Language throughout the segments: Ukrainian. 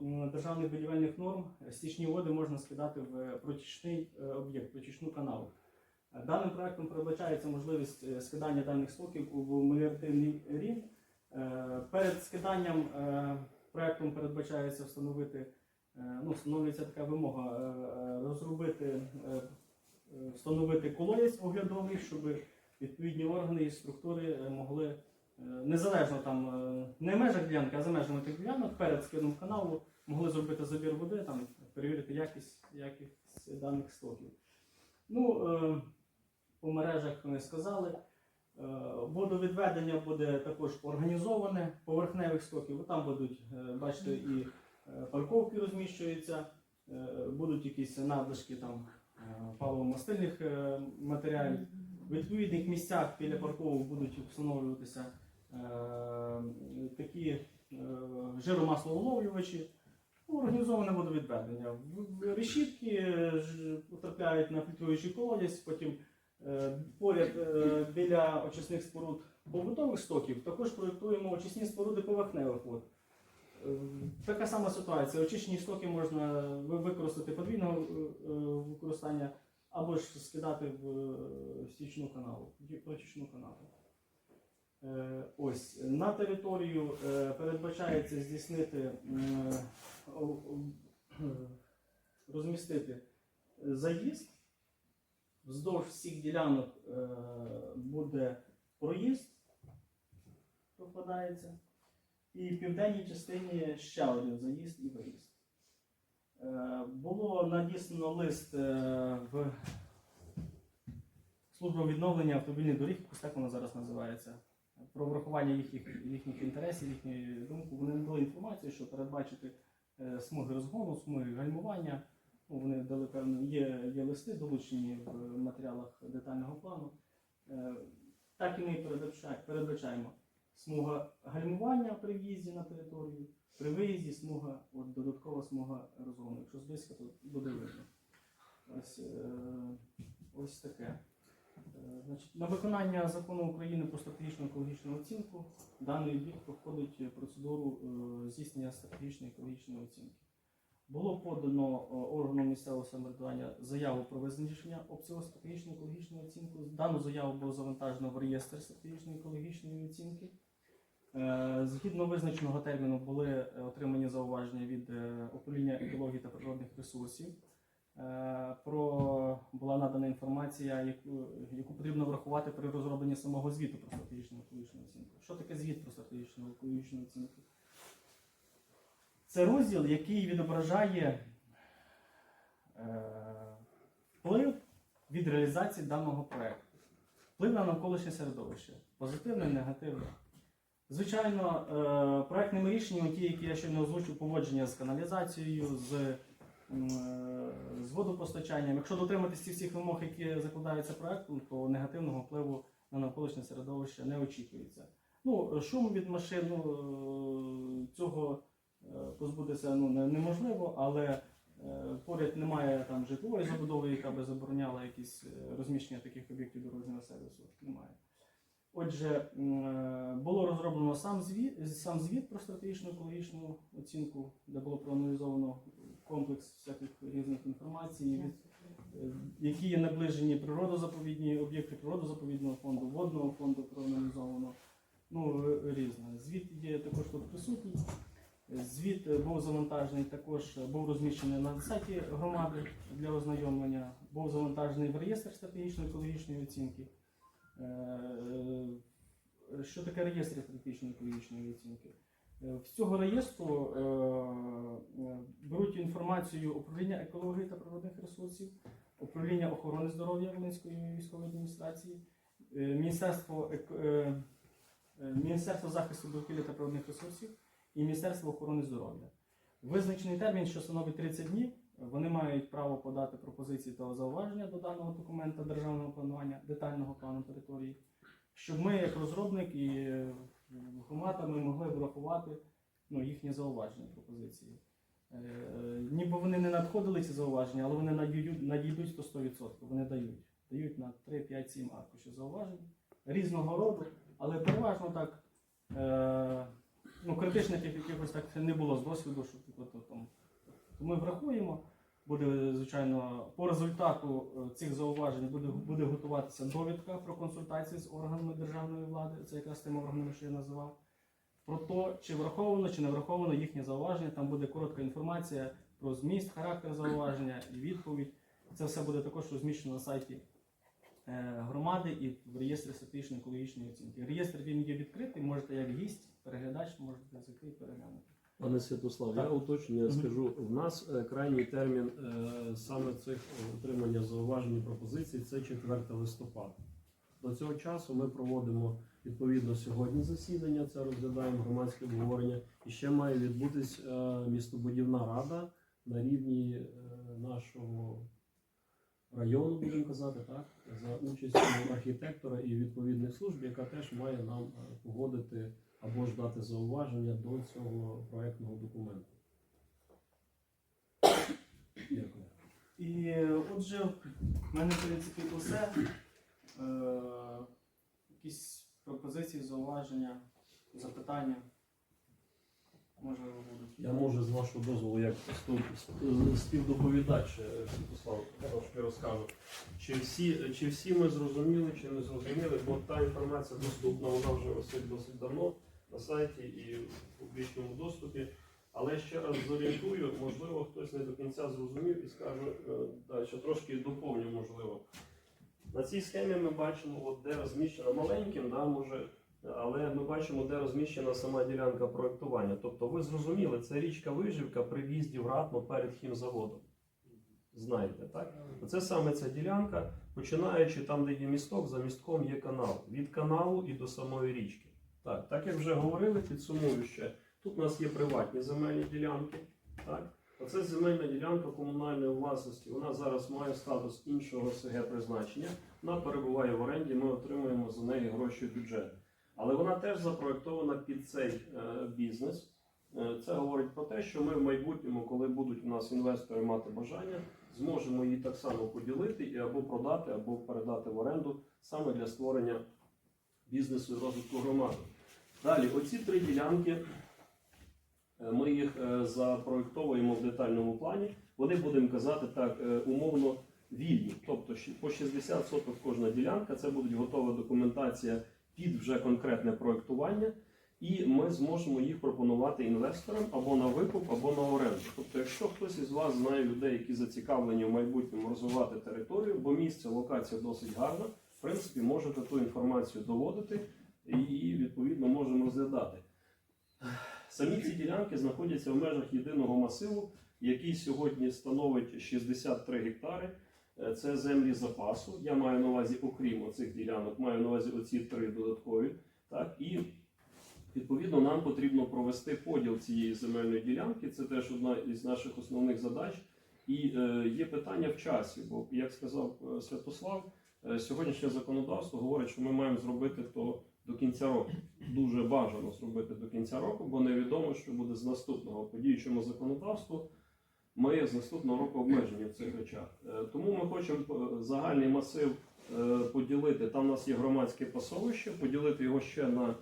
згідно державних будівельних норм, стічні води можна скидати в протічний е, об'єкт, протічну канаву. Е, Даним проектом передбачається можливість е, скидання даних стоків у меліоративний. Е, Перед скиданням е, проектом передбачається встановити, е, ну, встановлюється така вимога е, е, розробити, е, е, встановити колодязь оглядовий, щоб відповідні органи і структури е, могли е, незалежно там е, не в межах ділянки, а за межами тих ділянок перед скидом каналу могли зробити забір води, там перевірити якість, якість даних стоків. Ну, е, по мережах вони сказали. Е, Водовідведення буде також організоване поверхневих стоків. Там будуть, е, бачите, і е, парковки розміщуються, е, будуть якісь надлишки там е, паливо-мастильних е, матеріалів. В відповідних місцях біля парковок будуть встановлюватися е, такі е, жиромаслоуловлювачі. Ну, Організоване водовідведення. Решітки е, потрапляють на фільтруючий колодязь, потім е, поряд е, біля очисних споруд побутових стоків також проєктуємо очисні споруди поверхневих вод. Е, Така сама ситуація. Очищені стоки можна використати подвійного е, е, використання або ж скидати в е, стічну каналу, в протічну каналу. Е, Ось на територію е, передбачається здійснити е, розмістити заїзд. Вздовж всіх ділянок буде проїзд, прокладається. І в південній частині ще один заїзд і виїзд. Було надіслано лист в службу відновлення автомобільних доріг, якось так вона зараз називається, про врахування їхніх, їхніх інтересів, їхньої думки. Вони надали інформацію, що передбачити е, смуги розгону, смуги гальмування. Ну, вони дали певно, є, є листи, долучені в матеріалах детального плану. Е, Так і ми передбачаємо смуга гальмування при в'їзді на територію, при виїзді смуга, от додаткова смуга розгону. Якщо зблизька, то буде видно. Ось, е, ось таке. Е, на виконання закону України про стратегічну екологічну оцінку даний об'єкт проходить процедуру е, здійснення стратегічної екологічної оцінки. Було подано е, органом місцевого самоврядування заяву про визначення обсягу стратегічної екологічної оцінки. Дану заяву було завантажено в реєстр стратегічної екологічної оцінки. Е, Згідно визначеного терміну були е, отримані зауваження від е, управління екології та природних ресурсів. Е, Про була надана інформація, яку, яку потрібно врахувати при розробленні самого звіту про стратегічну екологічну оцінку. Що таке звіт про стратегічну екологічну оцінку? Це розділ, який відображає е, вплив від реалізації даного проекту. Вплив на навколишнє середовище. Позитивне, негативне. Звичайно, е, проектними рішеннями, ті, які я щойно озвучив, поводження з каналізацією, з, з водопостачанням. Якщо дотриматися всіх вимог, які закладаються проектом, то негативного впливу на навколишнє середовище не очікується. Ну, шум від машин, ну, е, цього е, позбутися ну, неможливо, але е, поряд немає там житлової забудови, яка би забороняла якісь розміщення таких об'єктів дорожнього сервісу. Немає. Отже, було розроблено сам звіт, сам звіт про стратегічну екологічну оцінку, де було проаналізовано комплекс всяких різних інформацій, е, які є наближені природозаповідні об'єкти природозаповідного фонду, водного фонду проаналізовано. Ну, різне. Звіт є також тут присутній. Звіт е, був завантажений також, е, був розміщений на сайті громади для ознайомлення, був завантажений в реєстр стратегічної екологічної оцінки. Що таке реєстр стратегічної екологічної оцінки? Е, З цього реєстру е, е, беруть інформацію управління екології та природних ресурсів, управління охорони здоров'я Волинської військової адміністрації, е, Міністерство, е, е, Міністерство захисту довкілля та природних ресурсів і Міністерство охорони здоров'я. Визначений термін, що становить 30 днів, вони мають право подати пропозиції та зауваження до даного документа державного планування, детального плану території, щоб ми, як розробник і е, ми могли врахувати ну, їхні зауваження, пропозиції. Е, Ніби вони не надходили ці зауваження, але вони надійдуть, то 100%. Вони дають. Дають на 3, 5, 7 аркушів зауважень різного роду, але переважно так. Е, ну, критичних якихось так не було з досвіду, що типу, там. То ми врахуємо. Буде, звичайно, по результату е, цих зауважень буде, буде готуватися довідка про консультації з органами державної влади, це якраз тими органами, що я називав. Про те, чи враховано, чи не враховано їхнє зауваження. Там буде коротка інформація про зміст, характер зауваження і відповідь. Це все буде також розміщено на сайті е, громади і в реєстрі стратегічної екологічної оцінки. Реєстр він є відкритий, можете як гість, переглядач, можете зайти і переглянути. Пане Святослав, я уточнення Мгм. скажу. В нас е, крайній термін е, саме цих е, отримання зауважень і пропозицій це 4 листопада. До цього часу ми проводимо відповідно сьогодні засідання, це розглядаємо громадське обговорення. І ще має відбутись містобудівна рада на рівні нашого району, будемо казати, так, за участю архітектора і відповідних служб, яка теж має нам погодити або ж дати зауваження до цього проектного документу. Дякую. І отже, в мене в принципі усе. Е, якісь пропозиції, зауваження, запитання. Можливо, будуть. Я можу з вашого дозволу, як співдоповідач е, Святослав, трошки розкажу. Чи всі, чи всі ми зрозуміли, чи не зрозуміли, бо та інформація доступна, вона вже досить давно на сайті і в публічному доступі. Але ще раз зорієнтую, можливо, хтось не до кінця зрозумів і скаже, е, да, що трошки доповню, можливо. На цій схемі ми бачимо, от де розміщена маленьким, да, може, але ми бачимо, де розміщена сама ділянка проєктування. Тобто ви зрозуміли, це річка Вижівка при в'їзді в Ратно перед хімзаводом. Знаєте, так? Оце саме ця ділянка, починаючи там, де є місток, за містком є канал. Від каналу і до самої річки. Так, так як вже говорили, підсумую. Тут у нас є приватні земельні ділянки. Так? Оце земельна ділянка комунальної власності. Вона зараз має статус іншого СГ призначення. Вона перебуває в оренді, ми отримуємо за неї гроші в бюджет. Але вона теж запроєктована під цей е, бізнес. Е, Це говорить про те, що ми в майбутньому, коли будуть у нас інвестори мати бажання, зможемо її так само поділити і або продати, або передати в оренду саме для створення бізнесу і розвитку громади. Далі, оці три ділянки, е, ми їх е, запроєктовуємо в детальному плані. Вони будемо казати так е, умовно вільні. Тобто по 60 соток кожна ділянка, це буде готова документація під вже конкретне проєктування. І ми зможемо їх пропонувати інвесторам або на викуп, або на оренду. Тобто, якщо хтось із вас знає людей, які зацікавлені в майбутньому розвивати територію, бо місце, локація досить гарна, в принципі, можете ту інформацію доводити її відповідно можемо розглядати. Самі ці ділянки знаходяться в межах єдиного масиву, який сьогодні становить 63 гектари. Е, Це землі запасу. Я маю на увазі, окрім оцих ділянок, маю на увазі оці три додаткові. Так, і відповідно нам потрібно провести поділ цієї земельної ділянки. Це теж одна із наших основних задач. І е, є питання в часі, бо як сказав е, Святослав, е, сьогоднішнє законодавство говорить, що ми маємо зробити то до кінця року. Дуже бажано зробити до кінця року, бо невідомо, що буде з наступного по діючому законодавству. Ми з наступного року обмежені в цих речах. Е, Тому ми хочемо е, загальний масив е, поділити. Там у нас є громадське пасовище, поділити його ще на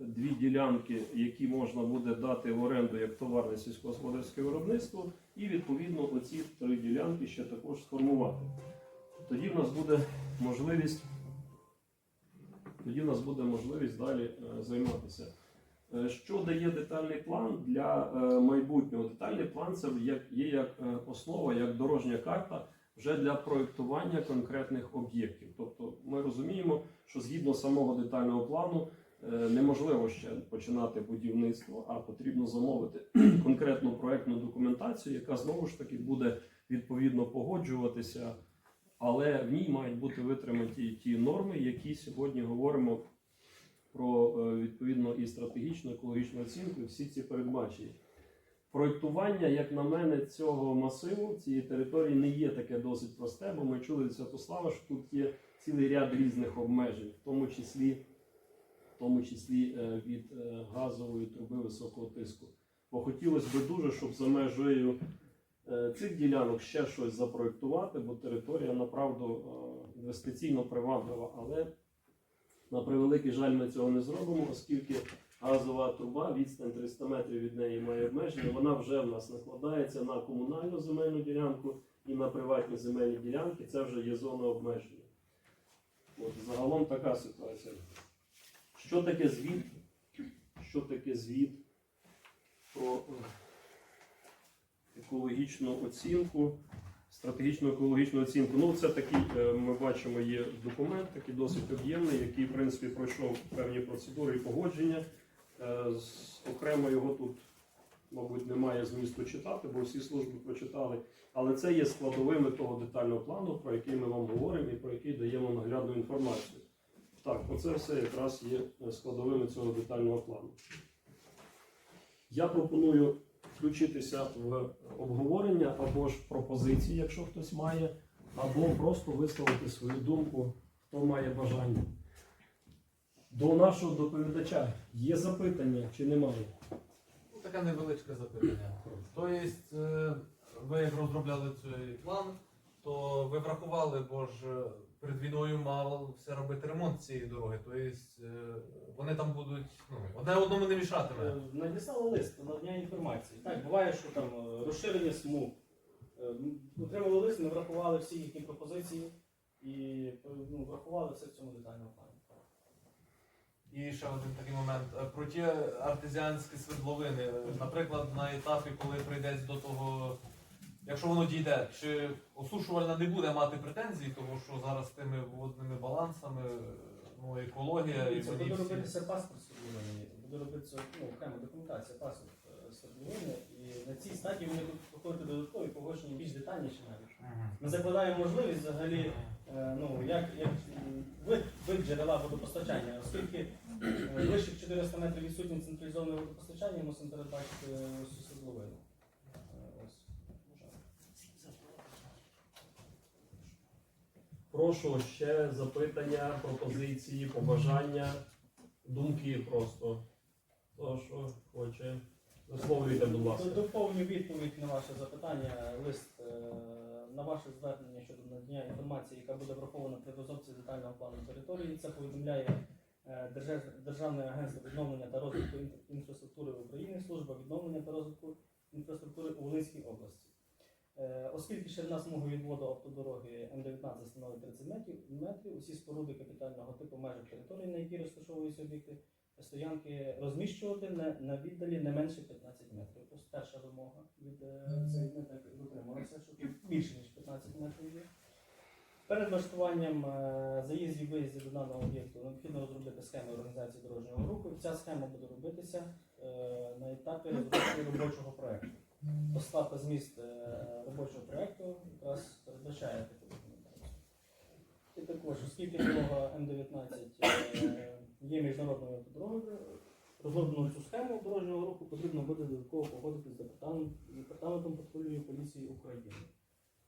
дві ділянки, які можна буде дати в оренду як товарне сільськогосподарське виробництво, і відповідно оці три ділянки ще також сформувати. Тоді в нас буде можливість, тоді в нас буде можливість далі е, займатися. Е, Що дає детальний план для е, майбутнього? Детальний план це є як основа, як дорожня карта вже для проєктування конкретних об'єктів. Тобто ми розуміємо, що згідно самого детального плану неможливо ще починати будівництво, а потрібно замовити конкретну проєктну документацію, яка знову ж таки буде відповідно погоджуватися, але в ній мають бути витримані ті, норми, які сьогодні говоримо про е, відповідно і стратегічну екологічну оцінку, всі ці передбачення. Проєктування, як на мене, цього масиву, цієї території не є таке досить просте, бо ми чули від Святослава, що тут є цілий ряд різних обмежень, в тому числі, в тому числі е, від е, газової труби високого тиску. Бо хотілося б дуже, щоб за межею цих ділянок ще щось запроєктувати, бо територія направду е, інвестиційно приваблива, але на превеликий жаль, ми цього не зробимо, оскільки газова труба, відстань 300 метрів від неї має обмеження. Вона вже в нас накладається на комунальну земельну ділянку і на приватні земельні ділянки. Це вже є зона обмеження. От, загалом така ситуація. Що таке звіт? Що таке звіт про е, екологічну оцінку? Стратегічну екологічну оцінку. Ну, це такий, е, ми бачимо, є документ, такий досить об'ємний, який, в принципі, пройшов певні процедури і погодження. Е, Окремо його тут, мабуть, немає змісту читати, бо всі служби прочитали. Але це є складовими того детального плану, про який ми вам говоримо і про який даємо наглядну інформацію. Так, оце все якраз є е, складовими цього детального плану. Я пропоную включитися в обговорення або ж пропозиції, якщо хтось має, або просто висловити свою думку, хто має бажання. До нашого доповідача є запитання чи немає? Ну, таке невеличке запитання. Тобто, ви розробляли цей план, то ви врахували, бо ж е, перед війною мало все робити ремонт цієї дороги. Тобто е, вони там будуть, ну, одне одному не мішатиме. Е, Надіслали лист надання інформації. Так, буває, що там е, розширення смуг. Е, Отримали лист, ми врахували всі їхні пропозиції і е, ну, врахували все в цьому детальному плані. І ще один такий момент. Е, Про ті артезіанські свердловини. Е, Наприклад, на етапі, коли прийдеться до того, якщо воно дійде, чи осушувальна не буде мати претензій, тому що зараз з тими водними балансами, е, ну, екологія і Це вони буде всі. робитися паспорт свердловини, буде робитися ну, окрема документація, паспорт е, свердловини. І на цій стадії вони будуть проходити додаткові погодження більш детальніше навіть. Мгм. Ми закладаємо можливість взагалі е, ну, як, як м, вид, вид джерела водопостачання, оскільки е, вище 400 метрів відсутнє централізоване водопостачання, мусимо передбачити всю свердловину. Е, Ось. Прошу ще запитання, пропозиції, побажання, думки просто. Хто що хоче. Висловлюйте, будь ласка. Доповню відповідь на ваше запитання. Лист е, на ваше звернення щодо надання інформації, яка буде врахована при розробці детального плану території. Це повідомляє е, Державне агентство відновлення та розвитку інфраструктури в Україні, служба відновлення та розвитку інфраструктури у Волинській області. Е, Оскільки ширина смуги відводу автодороги М19 становить 30 метрів, усі споруди капітального типу в межах території, на якій розташовуються об'єкти, стоянки розміщувати на, віддалі не менше 15 метрів. Ось перша вимога від е, цієї ми що тут більше ніж 15 метрів є. Перед влаштуванням е, заїздів і виїздів до даного об'єкту необхідно розробити схему організації дорожнього руху. Ця схема буде робитися на етапі розробки робочого проекту. Постав зміст е, робочого проекту якраз передбачає таку документацію. І також, оскільки дорога М19 е, є міжнародною автодорогою, розроблену цю схему дорожнього руху потрібно буде додатково погодити з департаментом, патрульної поліції України.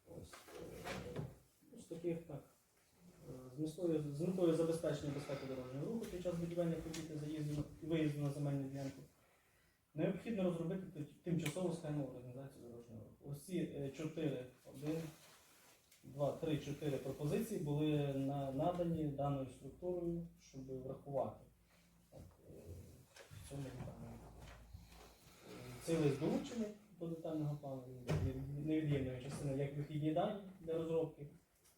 Ось, е, з таких так. з метою забезпечення безпеки дорожнього руху під час будівельних робіт заїзду і виїзду на земельну ділянку необхідно розробити тимчасову схему організації дорожнього руху. Ось ці е, чотири, один, два, три, чотири пропозиції були надані даною структурою, щоб врахувати. Е, в цьому. Е, Цей лист долучений до детального плану, невід'ємною частиною як вихідні дані для розробки.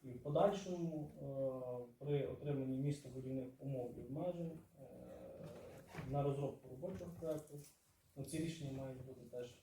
І в подальшому е, при отриманні містобудівних умов і обмежень е, на розробку робочого проекту Ну, ці рішення мають бути теж